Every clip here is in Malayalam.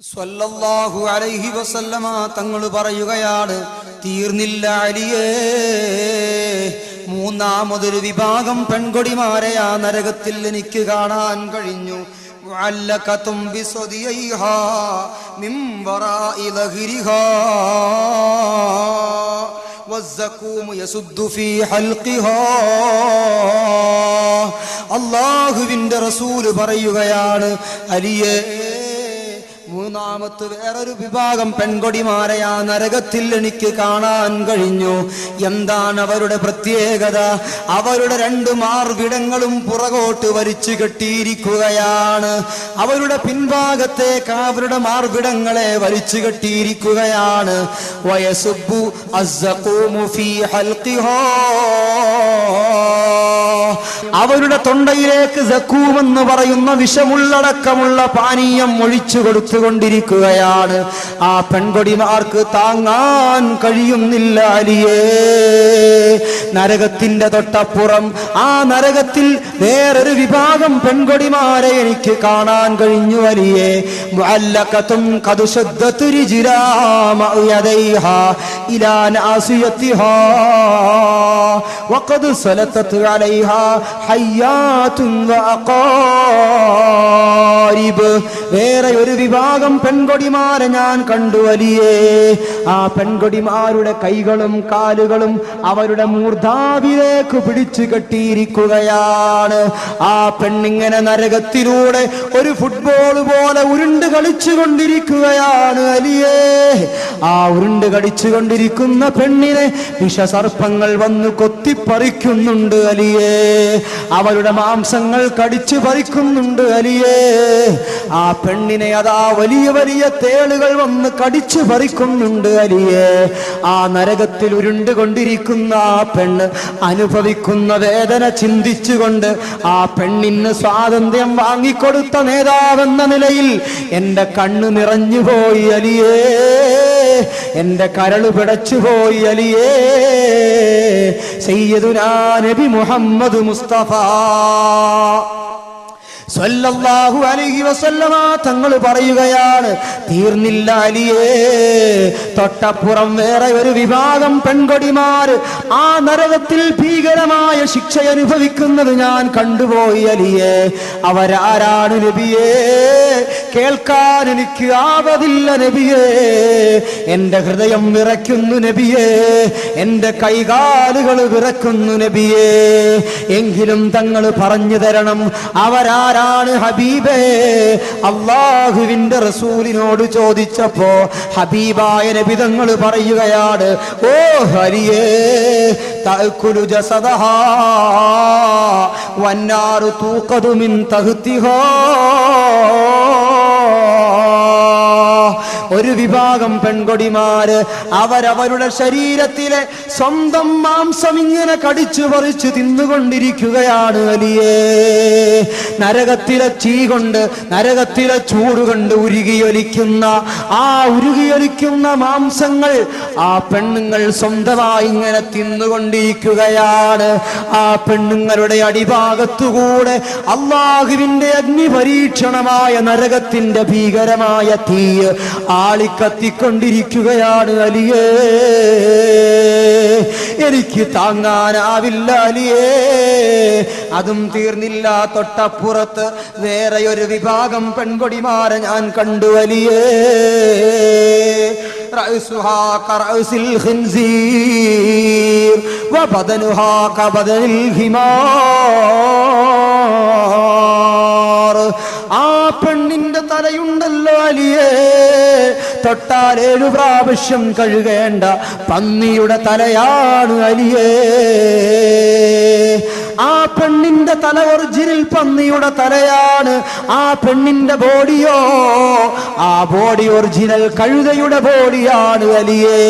സ്വല്ലാഹു അലൈഹി വസല്ലമ തങ്ങൾ പറയുകയാണ് തീർന്നില്ല അലിയേ മൂന്നാമതൊരു വിഭാഗം പെൺകൊടിമാരെ ആ നരകത്തിൽ എനിക്ക് കാണാൻ കഴിഞ്ഞു. അള്ളാഹുവിന്റെ റസൂൽ പറയുകയാണ് അലിയേ മൂന്നാമത്ത് വേറൊരു വിഭാഗം പെൺകൊടിമാരെ ആ നരകത്തിൽ എനിക്ക് കാണാൻ കഴിഞ്ഞു. എന്താണ് അവരുടെ പ്രത്യേകത? അവരുടെ രണ്ട് മാർവിടങ്ങളും പുറകോട്ട് വലിച്ചു കെട്ടിയിരിക്കുകയാണ്. അവരുടെ പിൻഭാഗത്തേക്ക് അവരുടെ മാർവിടങ്ങളെ വലിച്ചു കെട്ടിയിരിക്കുകയാണ്. വയസുബു ഫീ ഹൽഖിഹാ. അവരുടെ തൊണ്ടയിലേക്ക് എന്ന് പറയുന്ന വിഷമുള്ളടക്കമുള്ള പാനീയം ഒഴിച്ചു കൊടുത്തുകൊണ്ടിരിക്കുകയാണ്. ആ പെൺകൊടിമാർക്ക് താങ്ങാൻ കഴിയുന്നില്ല അലിയേ. നരകത്തിന്റെ തൊട്ടപ്പുറം ആ നരകത്തിൽ വേറൊരു വിഭാഗം പെൺകൊടിമാരെ എനിക്ക് കാണാൻ കഴിഞ്ഞു അലിയേ. ഖദ് കതുശുദ്ധ ഇലാ നാസിയതിഹാ وقد سلطت عليها حيات ഖാരിബ് വേറെ ഒരു വിഭാഗം പെൺകൊടിമാരെ ഞാൻ കണ്ടു അലിയേ ആ പെൺകൊടിമാരുടെ കൈകളും കാലുകളും അവരുടെ മൂർധാവിലേക്ക് പിടിച്ചു കെട്ടിയിരിക്കുകയാണ്. ആ പെണ്ണിങ്ങനെ നരകത്തിലൂടെ ഒരു ഫുട്ബോൾ പോലെ ഉരുണ്ട് കളിച്ചു കൊണ്ടിരിക്കുകയാണ് അലിയേ ആ ഉരുണ്ട് കളിച്ചു കൊണ്ടിരിക്കുന്ന പെണ്ണിനെ വിഷസർപ്പങ്ങൾ വന്ന് കൊത്തിപ്പറിക്കുന്നുണ്ട് അലിയേ അവരുടെ മാംസങ്ങൾ കടിച്ചു പറിക്കുന്നുണ്ട് അലിയേ ആ പെണ്ണിനെ അതാ വലിയ വലിയ തേളുകൾ വന്ന് കടിച്ചു പറിക്കുന്നുണ്ട് അലിയേ. ആ നരകത്തിൽ ഉരുണ്ടുകൊണ്ടിരിക്കുന്ന ആ പെണ്ണ് അനുഭവിക്കുന്ന വേദന ചിന്തിച്ചുകൊണ്ട് ആ പെണ്ണിന് സ്വാതന്ത്ര്യം വാങ്ങിക്കൊടുത്ത നേതാവെന്ന നിലയിൽ എന്റെ കണ്ണു നിറഞ്ഞുപോയി അലിയേ. എന്റെ കരൾ പിടച്ചുപോയി അലിയേ. സയ്യദുനാ നബി മുഹമ്മദ് മുസ്തഫ. സ്വല്ലല്ലാഹു അലൈഹി വസല്ലമ തങ്ങൾ പറയുകയാണ് തീർന്നില്ല അലിയേ തൊട്ടപ്പുറം വേറെ ഒരു വിഭാഗം പെൺകൊടിമാർ ആ നരകത്തിൽ ഭീകരമായ ശിക്ഷ അനുഭവിക്കുന്നത് ഞാൻ കണ്ടുപോയി അലിയേ. അവരാരാണ് നബിയേ? കേൾക്കാൻ എനിക്ക് ആവതില്ല നബിയേ. എന്റെ ഹൃദയം വിറയ്ക്കുന്നു നബിയേ. എന്റെ കൈകാലുകൾ വിറക്കുന്നു നബിയേ. എങ്കിലും തങ്ങൾ പറഞ്ഞു തരണം അവരാരാണ് ഹബീബേ? അള്ളാഹുവിന്റെ റസൂലിനോട് ചോദിച്ചപ്പോ ഹബീബായ നബി തങ്ങൾ പറയുകയാണ്. ഓ ഹരിയേ തഅക്കുലു ജസദഹാ വന്നാറു തൂക്കതുമിൻ മിൻ തഹ്തിഹാ. ഒരു വിഭാഗം പെൺകൊടിമാര് അവരവരുടെ ശരീരത്തിലെ സ്വന്തം മാംസം ഇങ്ങനെ കടിച്ചു പറിച്ചു തിന്നുകൊണ്ടിരിക്കുകയാണ് അലിയേ. നരകത്തിലെ ചീ കൊണ്ട് നരകത്തിലെ ചൂട് കൊണ്ട് ഉരുകിയൊലിക്കുന്ന ആ ഉരുകിയൊലിക്കുന്ന മാംസങ്ങൾ ആ പെണ്ണുങ്ങൾ സ്വന്തമായി ഇങ്ങനെ തിന്നുകൊണ്ടിരിക്കുകയാണ്. ആ പെണ്ണുങ്ങളുടെ അടിഭാഗത്തുകൂടെ അള്ളാഹുവിന്റെ അഗ്നി പരീക്ഷണമായ നരകത്തിന്റെ ഭീകരമായ തീയ് ആളിക്കത്തിക്കൊണ്ടിരിക്കുകയാണ് അലിയേ എനിക്ക് താങ്ങാനാവില്ല അലിയേ അതും തീർന്നില്ല തൊട്ടപ്പുറത്ത് വേറെ ഒരു വിഭാഗം പെൺകൊടിമാരെ ഞാൻ കണ്ടു അലിയേ رأسها كرأس الخنزير وبدنها كبدن الحمار ആ പെണ്ണിന്റെ തലയുണ്ടല്ലോ അലിയേ. തൊട്ടാൽ ഏഴു പ്രാവശ്യം കഴുകേണ്ട പന്നിയുടെ തലയാണ് അലിയേ. ആ പെണ്ണിന്റെ തല ഒറിജിനൽ പന്നിയുടെ തലയാണ്. ആ പെണ്ണിന്റെ ബോഡിയോ ആ ബോഡി ഒറിജിനൽ കഴുകയുടെ ബോഡിയാണ് അലിയേ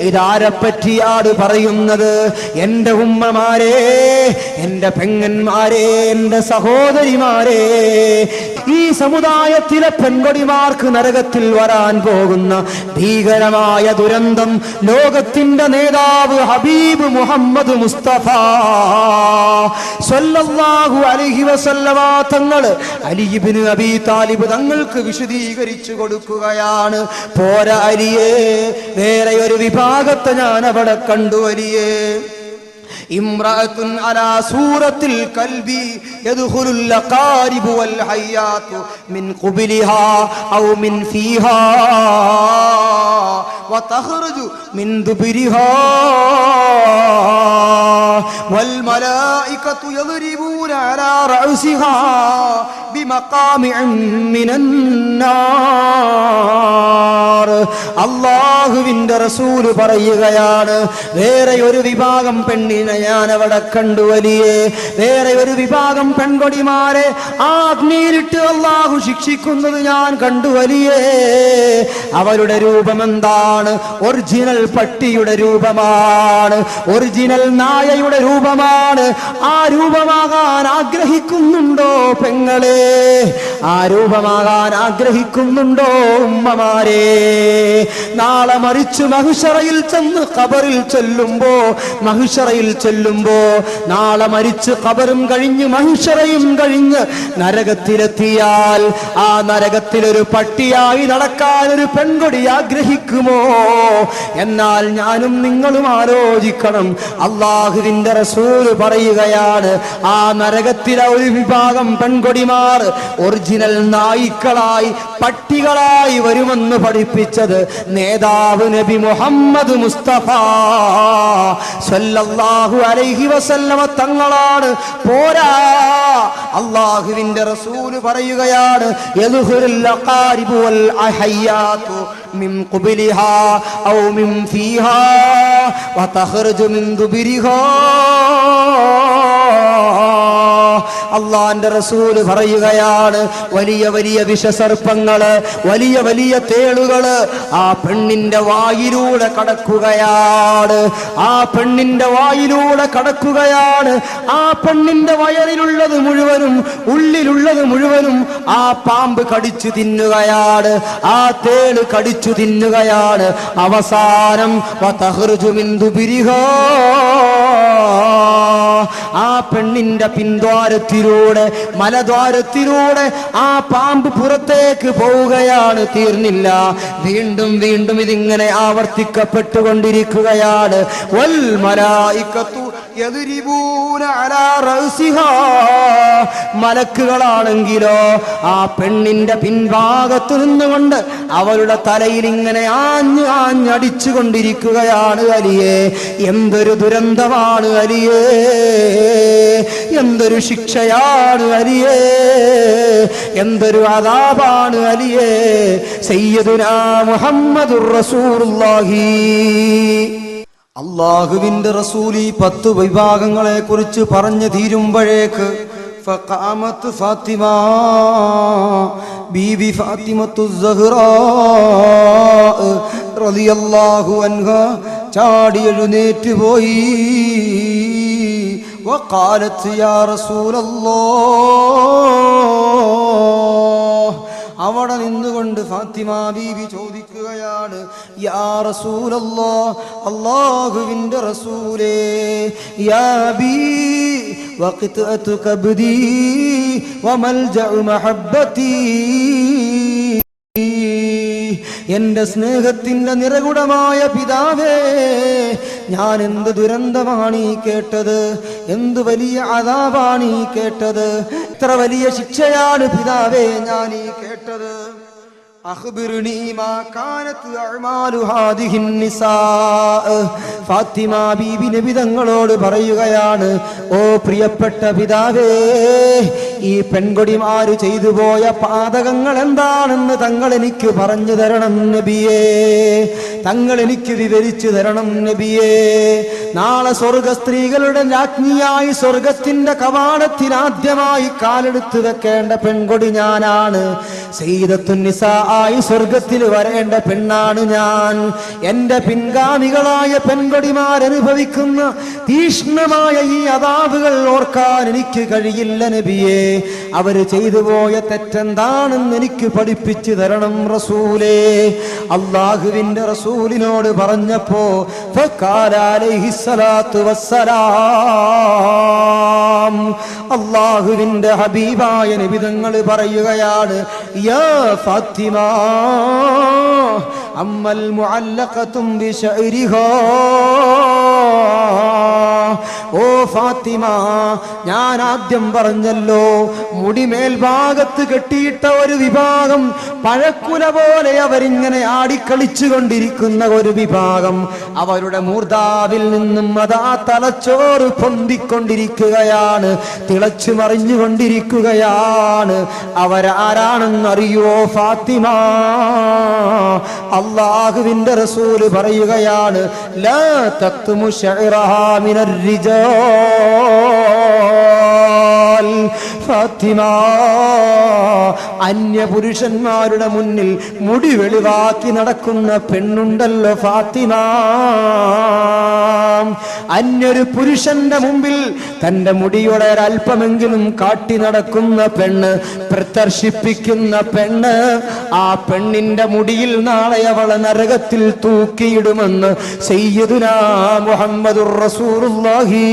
ഇതാരെ പറ്റിയാണ് പറയുന്നത്? എന്റെ ഉമ്മമാരെ എന്റെ പെങ്ങന്മാരെ എന്റെ സഹോദരിമാരെ ഈ സമുദായത്തിലെ പെൺകൊടിമാർക്ക് നരകത്തിൽ വരാൻ പോകുന്ന ഭീകരമായ ദുരന്തം ലോകത്തിന്റെ നേതാവ് ഹബീബ് മുഹമ്മദ് മുസ്തഫ. സ്വല്ലല്ലാഹു അലൈഹി വസല്ലമ തങ്ങൾ അലിബിന് അബി താലിബ് തങ്ങൾക്ക് വിശദീ വിശദീകരിച്ചു കൊടുക്കുകയാണ് പോരാ അലിയേ വേറെ ഒരു വിഭാഗത്തെ ഞാൻ അവിടെ കണ്ടു അലിയേ امرأة على سورة الكلب يدخل الأقارب والحيات من قبلها أو من فيها وتخرج من دبرها والملائكة يضربون على رأسها بمقامع من النار അള്ളാഹുവിന്റെ റസൂൽ പറയുകയാണ് വേറെ ഒരു വിഭാഗം പെണ്ണിനെ ഞാൻ അവിടെ കണ്ടു വലിയേ. വേറെ ഒരു വിഭാഗം പെൺകൊടിമാരെ ആ അഗ്നിയിലിട്ട് അള്ളാഹു ശിക്ഷിക്കുന്നത് ഞാൻ കണ്ടു വലിയേ. അവരുടെ രൂപം എന്താണ്? ഒറിജിനൽ പട്ടിയുടെ രൂപമാണ്. ഒറിജിനൽ നായയുടെ രൂപമാണ്. ആ രൂപമാകാൻ ആഗ്രഹിക്കുന്നുണ്ടോ പെങ്ങളെ? ആ രൂപമാകാൻ ആഗ്രഹിക്കുന്നുണ്ടോ ഉമ്മമാരെ? നാളെ മറിച്ചു മഹിഷറയിൽ ചെന്ന് ഖബറിൽ ചെല്ലുമ്പോ മഹിഷറയിൽ ചെല്ലുമ്പോ നാളെ മരിച്ച് ഖബറും കഴിഞ്ഞ് മഹിഷറയും കഴിഞ്ഞ് നരകത്തിലെത്തിയാൽ ആ നരകത്തിലൊരു പട്ടിയായി നടക്കാൻ ഒരു പെൺകൊടി ആഗ്രഹിക്കുമോ? എന്നാൽ ഞാനും നിങ്ങളും ആലോചിക്കണം. അള്ളാഹുവിന്റെ റസൂൽ പറയുകയാണ് ആ നരകത്തിലെ ഒരു വിഭാഗം പെൺകൊടിമാർ ഒറിജിനൽ നായ്ക്കളായി പട്ടികളായി വരുമെന്ന് പഠിപ്പിച്ചത് നേതാവ് നബി മുഹമ്മദ് മുസ്തഫ സല്ലല്ലാഹു അലൈഹി വസല്ലമ തങ്ങളാണ്. പോരാ അള്ളാഹുവിന്റെ റസൂൽ പറയുകയാണ് യദ്ഖുലുൽ അഖാരിബു വൽ അഹയ്യാതു മിൻ ഖുബലിഹാ ഔ മിൻ അള്ളാന്റെ റസൂൽ പറയുകയാണ് വലിയ വലിയ വിഷസർപ്പങ്ങൾ വലിയ വലിയ തേളുകൾ ആ പെണ്ണിന്റെ വായിലൂടെ കടക്കുകയാണ്. ആ പെണ്ണിന്റെ വായിലൂടെ കടക്കുകയാണ്. ആ പെണ്ണിന്റെ വയറിലുള്ളത് മുഴുവനും ഉള്ളിലുള്ളത് മുഴുവനും ആ പാമ്പ് കടിച്ചു തിന്നുകയാണ്. ആ തേൾ കടിച്ചു തിന്നുകയാണ്. അവസാനം ആ പെണ്ണിന്റെ പിൻദ്വാരത്തിലൂടെ മലദ്വാരത്തിലൂടെ ആ പാമ്പ് പുറത്തേക്ക് പോവുകയാണ് തീർന്നില്ല വീണ്ടും വീണ്ടും ഇതിങ്ങനെ ആവർത്തിക്കപ്പെട്ടുകൊണ്ടിരിക്കുകയാണ് വൽ മലായിക്കത്തു യദ്രിബൂന അലാ റഅസിഹാ. മലക്കുകളാണെങ്കിലോ ആ പെണ്ണിന്റെ പിൻഭാഗത്തു നിന്നുകൊണ്ട് അവരുടെ തലയിൽ ഇങ്ങനെ ആഞ്ഞ് ആഞ്ഞടിച്ചു കൊണ്ടിരിക്കുകയാണ് അലിയെ. എന്തൊരു ദുരന്തമാണ് അലിയേ. എന്തൊരു ശിക്ഷയാണ് അലിയേ. എന്തൊരു അതാപാണ് അലിയേ. സയ്യദുനാ മുഹമ്മദുർ റസൂലുള്ളാഹി. അള്ളാഹുവിന്റെ റസൂലി പത്ത് വിഭാഗങ്ങളെ കുറിച്ച് പറഞ്ഞു തീരുമ്പോഴേക്ക് ഫഖാമത്ത് ഫാത്തിമ ബീബി ഫാത്തിമത്തു റളിയല്ലാഹു അൻഹ ചാടി എഴുന്നേറ്റ് പോയി. يا رسول الله അവിടെ നിന്നുകൊണ്ട് ഫാത്തിമ ബീവി ചോദിക്കുകയാണ് യാ റസൂലേ യാ എന്റെ സ്നേഹത്തിന്റെ നിറകുടമായ പിതാവേ ഞാൻ എന്ത് ദുരന്തമാണ് ഈ കേട്ടത്? എന്ത് വലിയ അതാപാണ് ഈ കേട്ടത്? എത്ര വലിയ ശിക്ഷയാണ് പിതാവേ ഞാൻ ഈ കേട്ടത്. നിസാ ഫാത്തിമ ബീബി നബി തങ്ങളോട് പറയുകയാണ് ഓ പ്രിയപ്പെട്ട പിതാവേ ഈ പെൺകൊടിമാര് ചെയ്തു പോയ പാതകങ്ങൾ എന്താണെന്ന് തങ്ങൾ എനിക്ക് പറഞ്ഞു തരണം നബിയേ. തങ്ങൾ എനിക്ക് വിവരിച്ചു തരണം നബിയേ. നാളെ സ്വർഗ സ്ത്രീകളുടെ രാജ്ഞിയായി സ്വർഗത്തിന്റെ കവാടത്തിനാദ്യമായി കാലെടുത്തു വെക്കേണ്ട പെൺകൊടി ഞാനാണ്. ആയി സ്വർഗത്തിൽ വരേണ്ട പെണ്ണാണ് ഞാൻ. എന്റെ പിൻഗാമികളായ പെൺകൊടിമാർ അനുഭവിക്കുന്ന തീഷ്ണമായ ഈ അതാവുകൾ ഓർക്കാൻ എനിക്ക് കഴിയില്ല നബിയെ. അവർ ചെയ്തു പോയ തെറ്റെന്താണെന്ന് എനിക്ക് പഠിപ്പിച്ചു തരണം റസൂലേ. അള്ളാഹുവിന്റെ റസൂലിനോട് പറഞ്ഞപ്പോ അലൈഹിസ്സലാത്തു വസ്സലാം അള്ളാഹുവിന്റെ ഹബീബായ നിബിതങ്ങൾ പറയുകയാണ് യാ അമ്മൽ മുഅല്ലഖത്തും ബിശഅരിഹാ. ഓ ഫാത്തിമ ഞാൻ ആദ്യം പറഞ്ഞല്ലോ മുടി മേൽഭാഗത്ത് കെട്ടിയിട്ട ഒരു വിഭാഗം പഴക്കുല പോലെ അവരിങ്ങനെ ആടിക്കളിച്ചു കൊണ്ടിരിക്കുന്ന ഒരു വിഭാഗം. അവരുടെ മൂർദാവിൽ നിന്നും അതാ തലച്ചോറ് പൊന്തിക്കൊണ്ടിരിക്കുകയാണ് തിളച്ചു മറിഞ്ഞുകൊണ്ടിരിക്കുകയാണ്. അവരാരാണെന്നറിയോ ഫാത്തിമ? അള്ളാഹുവിന്റെ റസൂൽ പറയുകയാണ് ലാ തക്തുമു മിനർ হৃদয় ഫാത്തിമ. അന്യപുരുഷന്മാരുടെ മുന്നിൽ മുടി വെളിവാക്കി നടക്കുന്ന പെണ്ണുണ്ടല്ലോ ഫാത്തിമ. അന്യൊരു പുരുഷന്റെ മുമ്പിൽ തന്റെ മുടിയുടെ ഒരല്പമെങ്കിലും കാട്ടി നടക്കുന്ന പെണ്ണ് പ്രദർശിപ്പിക്കുന്ന പെണ്ണ് ആ പെണ്ണിന്റെ മുടിയിൽ നാളെ അവളെ നരകത്തിൽ തൂക്കിയിടുമെന്ന് സയ്യിദുനാ മുഹമ്മദുർ റസൂലുള്ളാഹി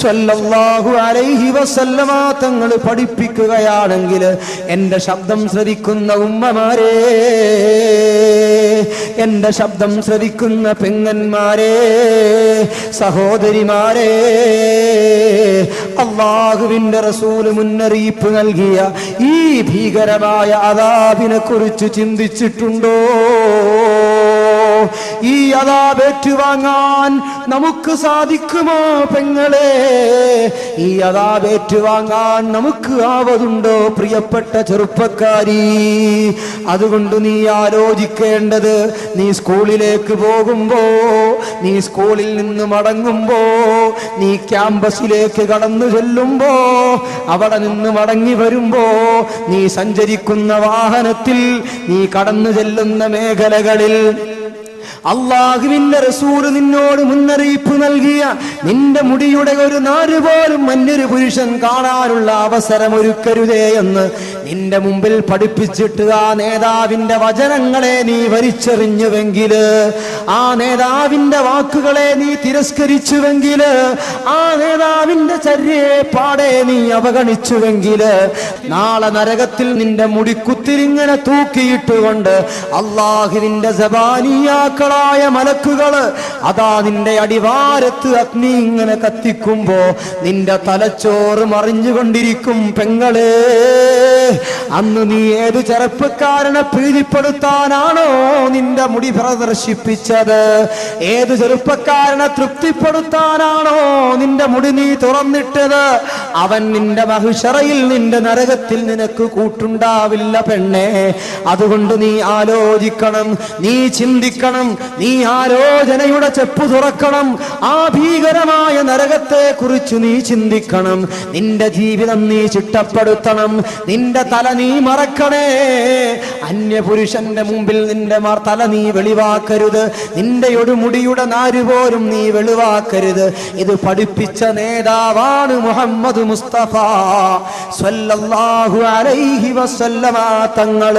സ്വല്ലല്ലാഹു അലൈഹി വസല്ലമ തങ്ങൾ പഠിപ്പിക്കുകയാണെങ്കിൽ എന്റെ ശബ്ദം ശ്രവിക്കുന്ന ഉമ്മമാരെ എന്റെ ശബ്ദം ശ്രവിക്കുന്ന പെങ്ങന്മാരെ സഹോദരിമാരെ അള്ളാഹുവിന്റെ റസൂൽ മുന്നറിയിപ്പ് നൽകിയ ഈ ഭീകരമായ അതാബിനെ കുറിച്ച് ചിന്തിച്ചിട്ടുണ്ടോ? ഈ അതാപേറ്റുവാങ്ങാൻ നമുക്ക് സാധിക്കുമോ പെങ്ങളെ? ഈ അതാപേറ്റുവാങ്ങാൻ നമുക്ക് ആവതുണ്ടോ പ്രിയപ്പെട്ട ചെറുപ്പക്കാരി? അതുകൊണ്ട് നീ ആലോചിക്കേണ്ടത് നീ സ്കൂളിലേക്ക് പോകുമ്പോ നീ സ്കൂളിൽ നിന്ന് മടങ്ങുമ്പോ നീ ക്യാമ്പസിലേക്ക് കടന്നു ചെല്ലുമ്പോ അവിടെ നിന്ന് മടങ്ങി വരുമ്പോ നീ സഞ്ചരിക്കുന്ന വാഹനത്തിൽ നീ കടന്നു ചെല്ലുന്ന മേഖലകളിൽ അള്ളാഹുവിന്റെ റസൂൽ നിന്നോട് മുന്നറിയിപ്പ് നൽകിയ നിന്റെ മുടിയുടെ ഒരു നാല് പോലും മറ്റൊരു പുരുഷൻ കാണാനുള്ള അവസരം ഒരുക്കരുതേ എന്ന് നിന്റെ മുമ്പിൽ പഠിപ്പിച്ചിട്ട് ആ നേതാവിന്റെ വചനങ്ങളെ നീ വരിച്ചെറിഞ്ഞുവെങ്കിൽ ആ നേതാവിന്റെ വാക്കുകളെ നീ തിരസ്കരിച്ചുവെങ്കിൽ ആ നേതാവിന്റെ ചര്യയെ പാടെ നീ അവഗണിച്ചുവെങ്കിൽ നാളെ നരകത്തിൽ നിന്റെ മുടിക്കുത്തിരിങ്ങനെ തൂക്കിയിട്ടുകൊണ്ട് അള്ളാഹുവിന്റെ സബാനിയാക്കളായ മലക്കുകൾ അതാ നിന്റെ അടിവാരത്ത് അഗ്നി ഇങ്ങനെ കത്തിക്കുമ്പോ നിന്റെ തലച്ചോറ് മറിഞ്ഞുകൊണ്ടിരിക്കും പെങ്ങളെ. അന്ന് നീ ഏത് ചെറുപ്പക്കാരനെ പ്രീതിപ്പെടുത്താനാണോ നിന്റെ മുടി പ്രദർശിപ്പിച്ചത്? ഏത് ചെറുപ്പക്കാരനെ തൃപ്തിപ്പെടുത്താനാണോ നിന്റെ മുടി നീ തുറന്നിട്ടത്? അവൻ നിന്റെ മഹിഷറയിൽ നിന്റെ നരകത്തിൽ നിനക്ക് കൂട്ടുണ്ടാവില്ല പെണ്ണെ. അതുകൊണ്ട് നീ ആലോചിക്കണം നീ ചിന്തിക്കണം നീ ആലോചനയുടെ ചെപ്പ് തുറക്കണം. ആ ഭീകരമായ നരകത്തെ കുറിച്ച് നീ ചിന്തിക്കണം. നിന്റെ ജീവിതം നീ ചിട്ടപ്പെടുത്തണം. നിന്റെ തല നീ മറക്കണേ. അന്യപുരുഷന്റെ മുമ്പിൽ നിന്റെ തല നീ വെളിവാക്കരുത്. നിന്റെ ഒരു മുടിയുടെ നാര് പോലും നീ വെളിവാക്കരുത്. ഇത് പഠിപ്പിച്ച നേതാവാണ് മുഹമ്മദ് മുസ്തഫ. സ്വല്ലല്ലാഹു അലൈഹി വസല്ലമ തങ്ങൾ.